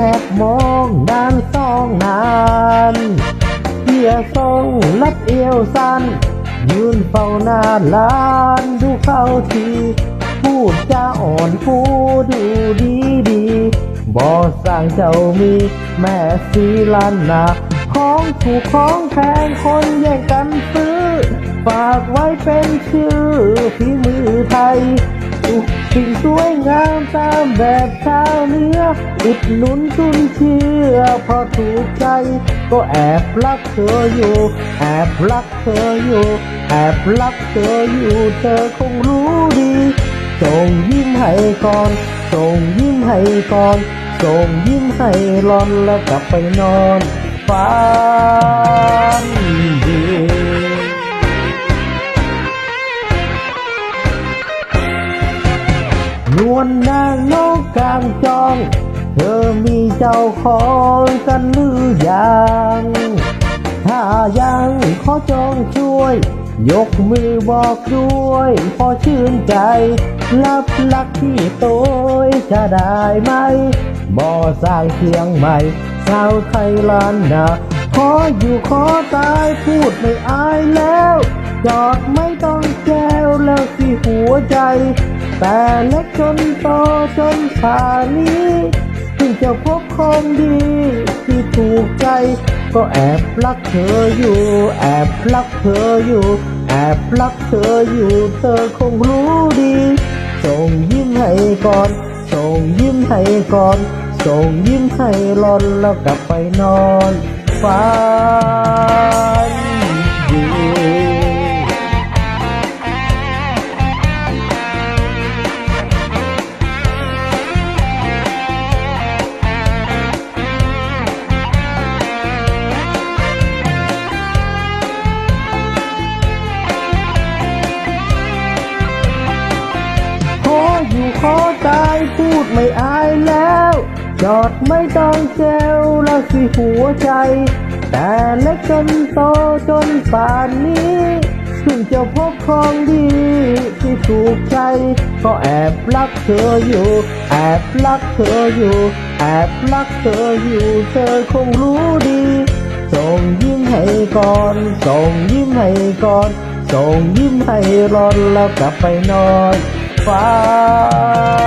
แอบมองด้านซองนานเสียทรงลับเอวสั้น ยืนเฝ้าน้าลานดูเขาทีพูดจะอ่อนผู้ดูดีดีบอสร้างเจ้ามีแม่สีลันนาของถูกของแพงคนแย่งกันซื้อ ฝากไว้เป็นชื่อฝีมือไทย สิ่งสวยงามตามแบบชาวเหนืออุดหนุนชุนเชื่อพอถูกใจ ก็แอบรักเธออยู่ แอบรักเธออยู่ แอบรักเธออยู่เธอคงรู้ดีส่งยิ้มให้ก่อนส่งยิ้มให้ก่อนส่งยิ้มให้รอนแล้วกลับไปนอน นวลนางนกกลางจอง เธอมีเจ้าของกันหรือยัง ถ้ายังขอจองช่วย ยกมือบอกด้วย พอชื่นใจ รับลักที่โตยจะได้ไหม บ่อสร้างเชียงใหม่ชาวไทยล้านนาขออยู่ขอตายพูดไม่อายแล้ว จอดไม่ต้องแก้วแล้วที่หัวใจ แต่เล็กจนโตจนป่านนี้ถึงจะพบของดีที่ถูกใจ ก็แอบรักเธออยู่ แอบรักเธออยู่ แอบรักเธออยู่ เธอคงรู้ดี ส่งยิ้มให้ก่อน ส่งยิ้มให้ก่อน ส่งยิ้มให้รอนแล้วกลับไปนอนฝัน พูดไม่อายแล้วจอดไม่ต้องแจวแล้วสิหัวใจ แต่เล็กจนโตจนป่านนี้เพิ่งจะพบของดีที่ถูกใจ ก็แอบรักเธออยู่ แอบรักเธออยู่ แอบรักเธออยู่ เธอคงรู้ดี ส่งยิ้มให้ก่อน ส่งยิ้มให้ก่อน ส่งยิ้มให้รอนแล้วกลับไปนอนฝัน